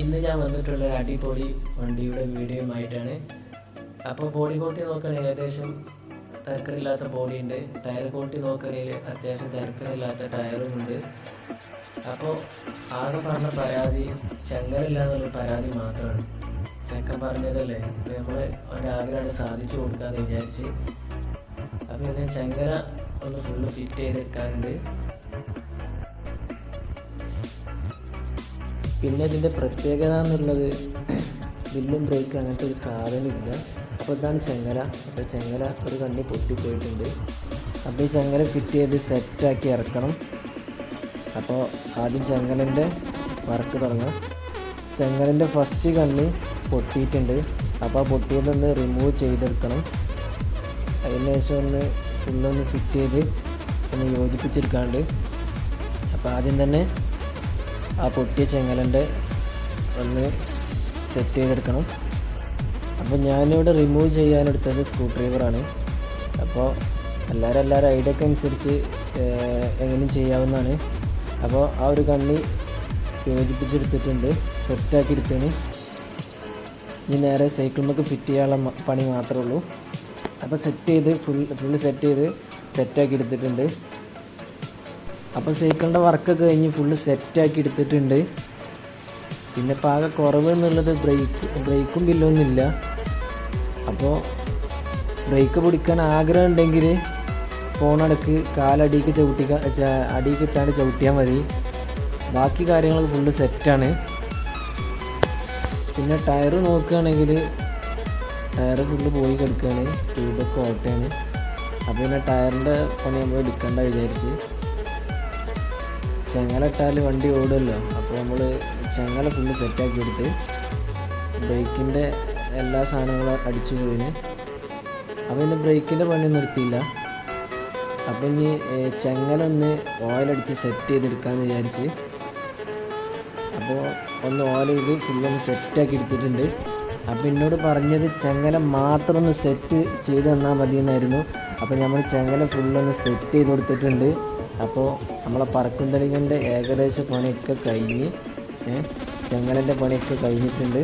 ഇന്ന് ഞാൻ വന്നിട്ടുള്ള അടിപൊളി വണ്ടിയുടെ വീഡിയോയുമായിട്ടാണ്. അപ്പോൾ ബോഡി കോട്ടി നോക്കുകയാണെങ്കിൽ ഏകദേശം തിരക്കടില്ലാത്ത ബോഡി ഉണ്ട്. ടയർ കോട്ടി നോക്കുകയാണെങ്കിൽ അത്യാവശ്യം തിരക്കടില്ലാത്ത ടയറും ഉണ്ട്. അപ്പോൾ ആകെ പറഞ്ഞ പരാതി ചങ്ങലില്ല എന്നുള്ള പരാതി മാത്രമാണ്. ചക്കൻ പറഞ്ഞതല്ലേ? അപ്പോൾ നമ്മൾ ആഗ്രഹമാണ് സാധിച്ചു കൊടുക്കാമെന്ന് വിചാരിച്ച്. അപ്പോൾ ഇന്ന് ചങ്ങല ഒന്ന് ഫുള്ള് ഫിറ്റ് ചെയ്തെടുക്കാറുണ്ട്. പിന്നെ ഇതിന്റെ പ്രത്യേകത എന്നുള്ളത് ബില്ലും ബ്രേക്ക് അങ്ങനത്തെ ഒരു സാധനമില്ല. അപ്പോൾ ഇതാണ് ചെങ്ങല. അപ്പോൾ ചെങ്ങല ഒരു കണ്ണി പൊട്ടിപ്പോയിട്ടുണ്ട്. അപ്പോൾ ഈ ചെങ്ങല ഫിറ്റ് ചെയ്ത് സെറ്റാക്കി ഇറക്കണം. അപ്പോൾ ആദ്യം ചെങ്ങലിന്റെ വർക്ക് തുടങ്ങാം. ചെങ്ങലിന്റെ ഫസ്റ്റ് കണ്ണി പൊട്ടിയിട്ടുണ്ട്. അപ്പോൾ ആ പൊട്ടിയതൊന്ന് റിമൂവ് ചെയ്തെടുക്കണം. അതിനുശേഷം ഒന്ന് ഫുള്ളൊന്ന് ഫിറ്റ് ചെയ്ത് ഒന്ന് യോജിപ്പിച്ചെടുക്കാണ്ട്. അപ്പോൾ ആദ്യം തന്നെ ആ പൊട്ടിയ ചെങ്ങലന്റെ ഒന്ന് സെറ്റ് ചെയ്തെടുക്കണം. അപ്പോൾ ഞാനിവിടെ റിമൂവ് ചെയ്യാനെടുത്തത് സ്ക്രൂ ഡ്രൈവറാണ് അപ്പോൾ എല്ലാവരും എല്ലാവരും ഒക്കെ അനുസരിച്ച് എങ്ങനെയും ചെയ്യാവുന്നതാണ്. അപ്പോൾ ആ ഒരു കണ്ണി യോജിപ്പിച്ചെടുത്തിട്ടുണ്ട്. സെറ്റാക്കി എടുത്തതിന്. ഇനി നേരെ സൈക്കിളിമൊക്കെ ഫിറ്റ് ചെയ്യാനുള്ള പണി മാത്രമേ ഉള്ളൂ. അപ്പോൾ സെറ്റ് ചെയ്ത് ഫുൾ ഫുള്ള് സെറ്റ് ചെയ്ത് സെറ്റാക്കി എടുത്തിട്ടുണ്ട്. അപ്പോൾ സൈക്കിളിന്റെ വർക്കൊക്കെ കഴിഞ്ഞ് ഫുള്ള് സെറ്റാക്കി എടുത്തിട്ടുണ്ട്. പിന്നെ ആകെ കുറവ് എന്നുള്ളത് ബ്രേക്ക് ബ്രേക്കും ബില്ലൊന്നുമില്ല അപ്പോൾ ബ്രേക്ക് പിടിക്കാൻ ആഗ്രഹം ഉണ്ടെങ്കിൽ ഫോണടക്ക് കാലടിക്ക് ചവിട്ടി അടിക്ക് ഇട്ടാണ്ട് ചവിട്ടിയാൽ മതി. ബാക്കി കാര്യങ്ങൾ ഫുള്ള് സെറ്റാണ് പിന്നെ ടയർ നോക്കുകയാണെങ്കിൽ ടയർ ഫുള്ള് പോയി കിടക്കുകയാണ് ട്യൂബൊക്കെ ഓട്ടയാണ്. അപ്പോൾ പിന്നെ ടയറിന്റെ പണി നമ്മൾ എടുക്കണ്ട വിചാരിച്ച്. ചെങ്ങല ഇട്ടാൽ വണ്ടി ഓടുമല്ലോ അപ്പോൾ നമ്മൾ ചെങ്ങല ഫുള്ള് സെറ്റാക്കി എടുത്ത് ബ്രേക്കിന്റെ എല്ലാ സാധനങ്ങളും അടിച്ചു പോയിന്. അപ്പോൾ ഇനി ബ്രേക്കിന്റെ പണി നിർത്തിയില്ല. അപ്പോൾ ഇനി ചങ്ങല ഒന്ന് ഓയിലടിച്ച് സെറ്റ് ചെയ്തെടുക്കാമെന്ന് വിചാരിച്ച്. അപ്പോൾ ഒന്ന് ഓയിൽ ചെയ്ത് ഫുള്ളൊന്ന് സെറ്റാക്കി എടുത്തിട്ടുണ്ട്. അപ്പോൾ എന്നോട് പറഞ്ഞത് ചങ്ങല മാത്രം ഒന്ന് സെറ്റ് ചെയ്ത് തന്നാൽ മതി എന്നായിരുന്നു അപ്പോൾ നമ്മൾ ചങ്ങല ഫുള്ളൊന്ന് സെറ്റ് ചെയ്ത് കൊടുത്തിട്ടുണ്ട്. അപ്പോൾ നമ്മളെ പറക്കുന്തളികന്റെ ഏകദേശ പണിയൊക്കെ കഴിഞ്ഞ് ചെങ്ങലന്റെ പണിയൊക്കെ കഴിഞ്ഞിട്ടുണ്ട്.